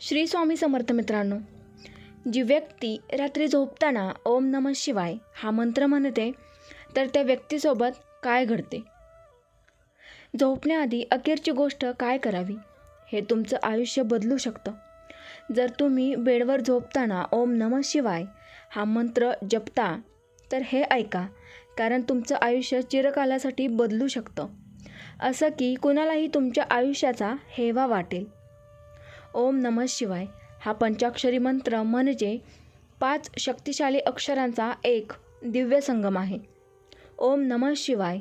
श्री स्वामी समर्थ मित्रांनो जी व्यक्ती रात्री झोपताना ओम नम शिवाय हा मंत्र म्हणते तर त्या व्यक्तीसोबत काय घडते? झोपण्याआधी अखेरची गोष्ट काय करावी? हे तुमचं आयुष्य बदलू शकतं. जर तुम्ही बेडवर झोपताना ओम नम शिवाय हा मंत्र जपता तर हे ऐका कारण तुमचं आयुष्य चिरकालासाठी बदलू शकतं. असं की कुणालाही तुमच्या आयुष्याचा हेवा वाटेल. ओम नम शिवाय. हा पंचाक्षरी मंत्र म्हणजे पाच शक्तिशाली अक्षरांचा एक दिव्य संगम आहे. ओम नम शिवाय.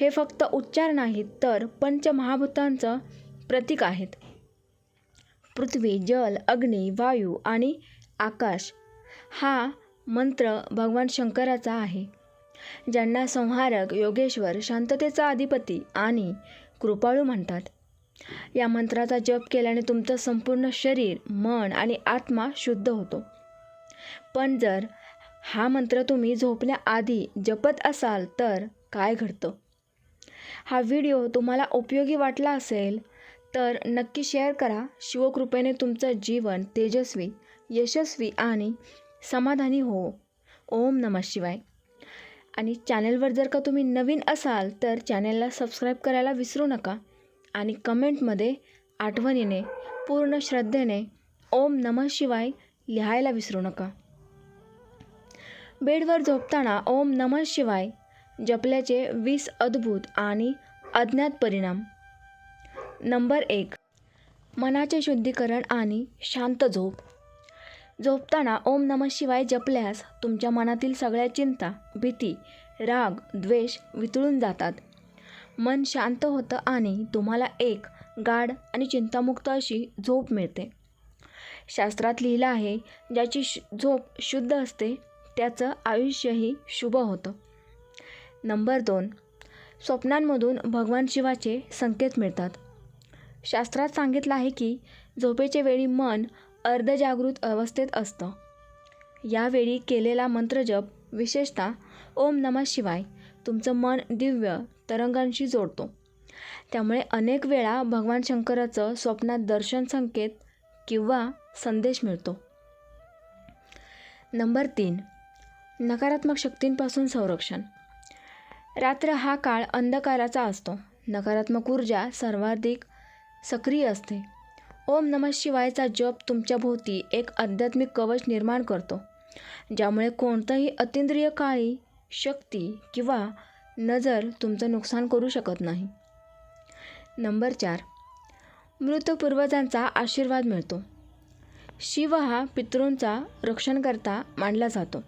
हे फक्त उच्चार नाहीत तर पंचमहाभूतांचं प्रतीक आहेत. पृथ्वी जल अग्नी वायू आणि आकाश. हा मंत्र भगवान शंकराचा आहे. ज्यांना संहारक योगेश्वर शांततेचा अधिपती आणि कृपाळू म्हणतात. या मंत्राचा जप केल्याने तुमचं संपूर्ण शरीर मन आणि आत्मा शुद्ध होतो. पण जर हा मंत्र तुम्ही झोपण्याआधी जपत असाल तर काय घडतं? हा व्हिडिओ तुम्हाला उपयोगी वाटला असेल तर नक्की शेअर करा. शिवकृपेने तुमचं जीवन तेजस्वी यशस्वी आणि समाधानी हो. ओम नमः शिवाय. आणि चॅनलवर जर का तुम्ही नवीन असाल तर चॅनेलला सबस्क्राईब करायला विसरू नका. आणि कमेंटमध्ये आठवणीने पूर्ण श्रद्धेने ओम नमः शिवाय लिहायला विसरू नका. बेडवर झोपताना ओम नमः शिवाय जपल्याचे वीस अद्भुत आणि अज्ञात परिणाम. नंबर एक मनाचे शुद्धीकरण आणि शांत झोप. झोपताना ओम नमः शिवाय जपल्यास तुमच्या मनातील सगळ्या चिंता भीती राग द्वेष वितळून जातात. मन शांत होतं आणि तुम्हाला एक गाढ आणि चिंतामुक्त अशी झोप मिळते. शास्त्रात लिहिलं आहे ज्याची श झोप शुद्ध असते त्याचं आयुष्यही शुभ होतं. नंबर दोन स्वप्नांमधून भगवान शिवाचे संकेत मिळतात. शास्त्रात सांगितलं आहे की झोपेच्या वेळी मन अर्धजागृत अवस्थेत असतं. यावेळी केलेला मंत्रजप विशेषतः ओम नमः शिवाय तुमचं मन दिव्य तरंगांशी जोडतो. त्यामुळे अनेक वेळा भगवान शंकराचं स्वप्नात दर्शन संकेत किंवा संदेश मिळतो. नंबर तीन. नकारात्मक शक्तींपासून संरक्षण. रात्र हा काळ अंधकाराचा असतो. नकारात्मक ऊर्जा सर्वाधिक सक्रिय असते. ओम नमः शिवायचा जप तुमच्या भोवती एक आध्यात्मिक कवच निर्माण करतो ज्यामुळे कोणतंही अतिंद्रिय काळी शक्ती किंवा नजर तुमचं नुकसान करू शकत नाही. नंबर चार. मृत पूर्वजांचा आशीर्वाद मिळतो. शिव हा पितॄंचा रक्षणकर्ता मानला जातो.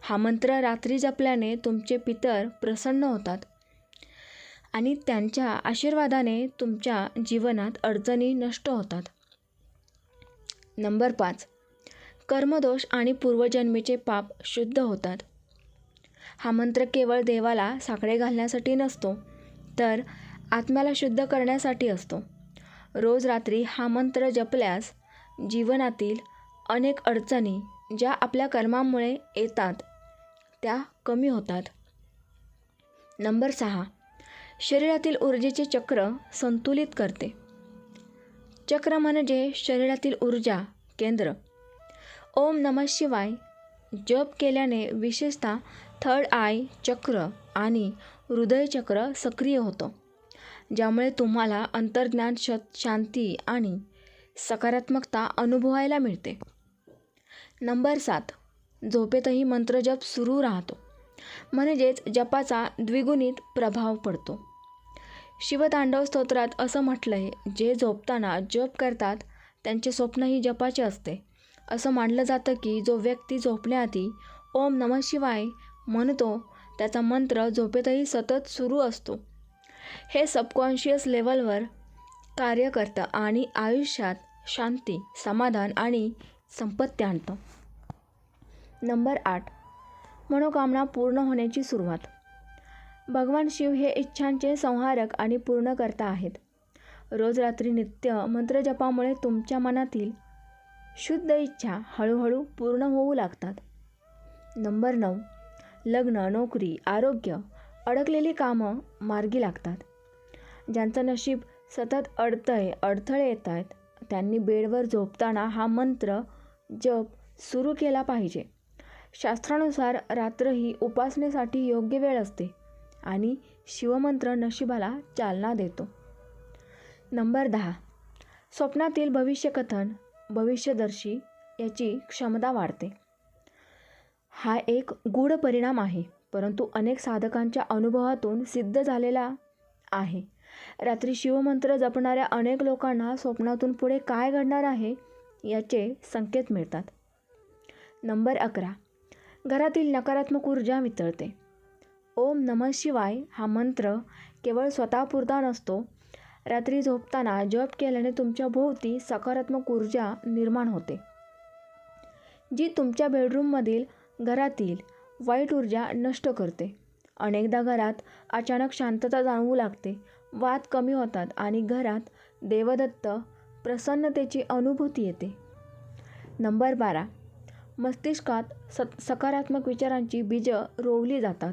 हा मंत्र रात्री जपल्याने तुमचे पितर प्रसन्न होतात आणि त्यांच्या आशीर्वादाने तुमच्या जीवनात अडचणी नष्ट होतात. नंबर पाच. कर्मदोष आणि पूर्वजन्मीचे पाप शुद्ध होतात. हा मंत्र केवळ देवाला साकडे घालण्यासाठी नसतो तर आत्म्याला शुद्ध करण्यासाठी असतो. रोज रात्री हा मंत्र जपल्यास जीवनातील अनेक अडचणी ज्या आपल्या कर्मामुळे येतात त्या कमी होतात. नंबर सहा. शरीरातील ऊर्जेचे चक्र संतुलित करते. चक्र म्हणजे शरीरातील ऊर्जा केंद्र. ओम नमः शिवाय जप केल्याने विशेषतः थर्ड आय चक्र आणि हृदयचक्र सक्रिय होतं ज्यामुळे तुम्हाला अंतर्ज्ञान श शांती आणि सकारात्मकता अनुभवायला मिळते. नंबर सात झोपेतही मंत्रजप सुरू राहतो म्हणजेच जपाचा द्विगुणित प्रभाव पडतो. शिवतांडव स्तोत्रात असं म्हटलं आहे जे झोपताना जप करतात त्यांचे स्वप्नही जपाचे असते. असं मानलं जातं की जो व्यक्ती झोपण्याआधी ओम नमः शिवाय म्हणतो त्याचा मंत्र झोपेतही सतत सुरू असतो. हे सबकॉन्शियस लेवलवर कार्य करतं आणि आयुष्यात शांती समाधान आणि संपत्ती आणतं. नंबर आठ. मनोकामना पूर्ण होण्याची सुरुवात. भगवान शिव हे इच्छांचे संहारक आणि पूर्णकर्ता आहेत. रोज रात्री नित्य मंत्रजपामुळे तुमच्या मनातील शुद्ध इच्छा हळूहळू पूर्ण होऊ लागतात. नंबर नऊ. लग्न नोकरी आरोग्य अडकलेली कामं मार्गी लागतात. ज्यांचं नशीब सतत अडतंय अडथळे येत आहेत त्यांनी बेडवर झोपताना हा मंत्र जप सुरू केला पाहिजे. शास्त्रानुसार रात्र ही उपासनेसाठी योग्य वेळ असते आणि शिवमंत्र नशिबाला चालना देतो. नंबर दहा. स्वप्नातील भविष्यकथन भविष्यदर्शी याची क्षमता वाढते. हा एक गूढ परिणाम आहे परंतु अनेक साधकांच्या अनुभवातून सिद्ध झालेला आहे. रात्री शिवमंत्र जपणाऱ्या अनेक लोकांना स्वप्नातून पुढे काय घडणार आहे याचे संकेत मिळतात. नंबर अकरा. घरातील नकारात्मक ऊर्जा वितळते. ओम नमः शिवाय हा मंत्र केवळ स्वतःपुरता नसतो. रात्री झोपताना जप केल्याने तुमच्या भोवती सकारात्मक ऊर्जा निर्माण होते. जी तुमच्या बेडरूममधील घरातील वाईट ऊर्जा नष्ट करते. अनेकदा घरात अचानक शांतता जाणवू लागते. वाद कमी होतात आणि घरात देवदत्त प्रसन्नतेची अनुभूती येते. नंबर बारा. मस्तिष्कात स सकारात्मक विचारांची बीजं रोवली जातात.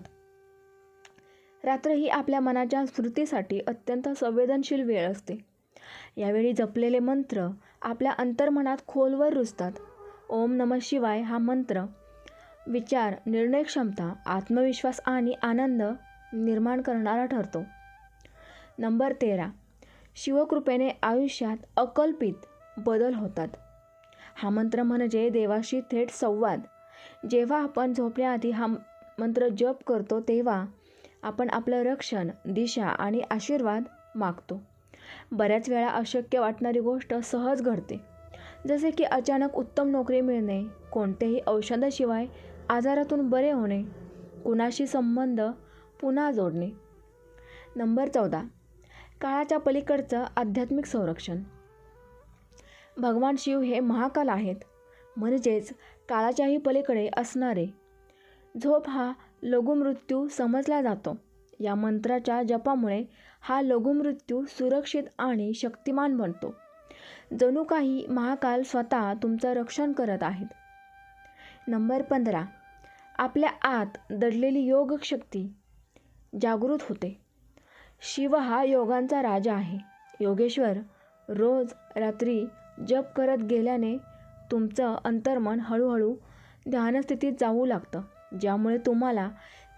रात्र ही आपल्या मनाच्या स्मृतीसाठी अत्यंत संवेदनशील वेळ असते. यावेळी जपलेले मंत्र आपल्या अंतर्मनात खोलवर रुजतात. ओम नम शिवाय हा मंत्र विचार निर्णय क्षमता आत्मविश्वास आणि आनंद निर्माण करणारा ठरतो. नंबर तेरा. शिवकृपेने आयुष्यात अकल्पित बदल होतात. हा मंत्र म्हणजे देवाशी थेट संवाद. जेव्हा आपण झोपण्याआधी हा मंत्र जप करतो तेव्हा आपण आपलं रक्षण दिशा आणि आशीर्वाद मागतो. बऱ्याच वेळा अशक्य वाटणारी गोष्ट सहज घडते. जसे की अचानक उत्तम नोकरी मिळणे कोणतेही औषधाशिवाय आजारातून बरे होणे कुणाशी संबंध पुन्हा जोडणे. नंबर चौदा. काळाच्या पलीकडचं आध्यात्मिक संरक्षण. भगवान शिव हे महाकाल आहेत म्हणजेच काळाच्याही पलीकडे असणारे. झोप हा लघुमृत्यू समजला जातो. या मंत्राच्या जपामुळे हा लघुमृत्यू सुरक्षित आणि शक्तिमान बनतो. जणू काही महाकाल स्वतः तुमचं रक्षण करत आहेत. नंबर पंधरा. आपल्या आत दडलेली योग शक्ती जागृत होते. शिव हा योगांचा राजा आहे. योगेश्वर रोज रात्री जप करत गेल्याने तुमचं अंतर्मन हळूहळू ध्यानस्थितीत जाऊ लागतं. ज्यामुळे तुम्हाला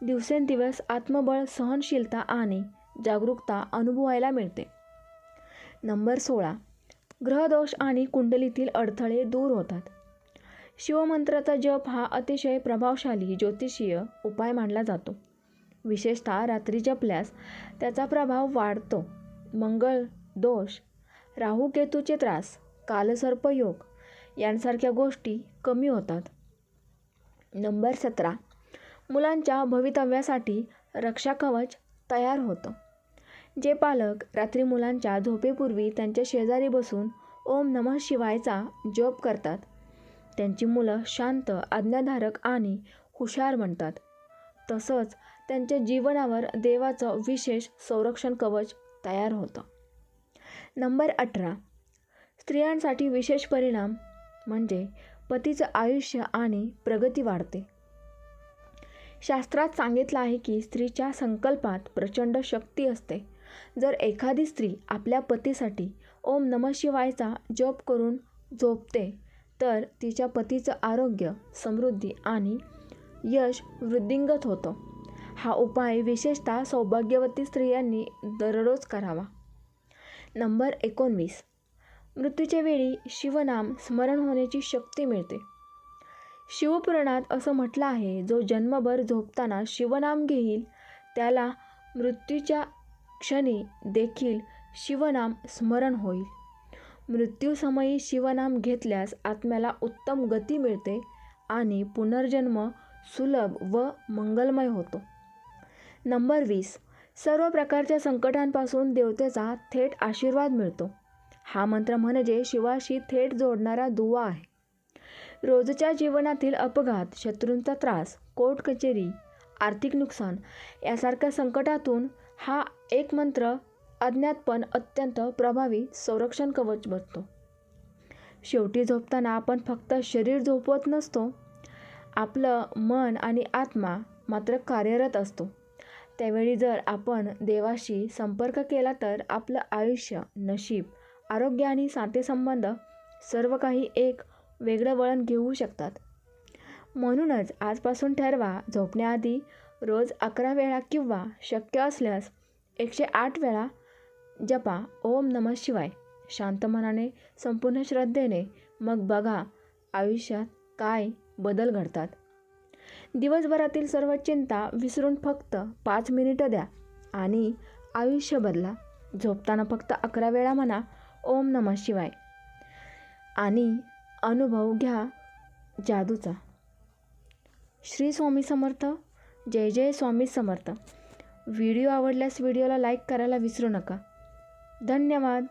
दिवसेंदिवस आत्मबळ सहनशीलता आणि जागरूकता अनुभवायला मिळते. नंबर सोळा. ग्रहदोष आणि कुंडलीतील अडथळे दूर होतात. शिवमंत्राचा जप हा अतिशय प्रभावशाली ज्योतिषीय उपाय मानला जातो. विशेषतः रात्री जपल्यास त्याचा प्रभाव वाढतो. मंगळ दोष राहूकेतूचे त्रास कालसर्पयोग यांसारख्या गोष्टी कमी होतात. नंबर सतरा. मुलांच्या भवितव्यासाठी रक्षाकवच तयार होतं. जे पालक रात्री मुलांच्या झोपेपूर्वी त्यांच्या शेजारी बसून ओम नमः शिवायचा जप करतात त्यांची मुलं शांत आज्ञाधारक आणि हुशार म्हणतात तसंच त्यांच्या जीवनावर देवाचं विशेष संरक्षण कवच तयार होतं. नंबर अठरा. स्त्रियांसाठी विशेष परिणाम म्हणजे पतीचं आयुष्य आणि प्रगती वाढते. शास्त्रात सांगितलं आहे की स्त्रीच्या संकल्पात प्रचंड शक्ती असते. जर एखादी स्त्री आपल्या पतीसाठी ओम नम शिवायचा जप करून झोपते तर तिच्या पतीचं आरोग्य समृद्धी आणि यश वृद्धिंगत होतं. हा उपाय विशेषतः सौभाग्यवती स्त्रियांनी दररोज करावा. नंबर एकोणवीस. मृत्यूच्या वेळी शिवनाम स्मरण होण्याची शक्ती मिळते. शिवपुराणात असं म्हटलं आहे जो जन्मभर झोपताना शिवनाम घेईल त्याला मृत्यूच्या क्षणी देखील शिवनाम स्मरण होईल. मृत्यूसमयी शिवनाम घेतल्यास आत्म्याला उत्तम गती मिळते आणि पुनर्जन्म सुलभ व मंगलमय होतो. नंबर वीस. सर्व प्रकारच्या संकटांपासून देवतेचा थेट आशीर्वाद मिळतो. हा मंत्र म्हणजे शिवाशी थेट जोडणारा दुवा आहे. रोजच्या जीवनातील अपघात शत्रूंचा त्रास कोर्ट कचेरी आर्थिक नुकसान यासारख्या संकटातून हा एक मंत्र अज्ञात पण अत्यंत प्रभावी संरक्षण कवच बनतो. शेवटी झोपताना आपण फक्त शरीर झोपवत नसतो. आपलं मन आणि आत्मा मात्र कार्यरत असतो. त्यावेळी जर आपण देवाशी संपर्क केला तर आपलं आयुष्य नशीब आरोग्य आणि नातेसंबंध सर्व काही एक वेगळं वळण घेऊ शकतात. म्हणूनच आजपासून ठरवा झोपण्याआधी रोज अकरा वेळा किंवा शक्य असल्यास एकशे आठ वेळा जपा ओम नमः शिवाय. शांत मनाने संपूर्ण श्रद्धेने मग बघा आयुष्यात काय बदल घडतात. दिवसभरातील सर्व चिंता विसरून फक्त पाच मिनिटं द्या आणि आयुष्य बदला. झोपताना फक्त अकरा वेळा म्हणा ओम नमः शिवाय. आणि अनुभव घ्या जादूचा. श्री स्वामी समर्थ. जय जय स्वामी समर्थ. व्हिडिओ आवडल्यास व्हिडिओला लाईक करायला विसरू नका. धन्यवाद.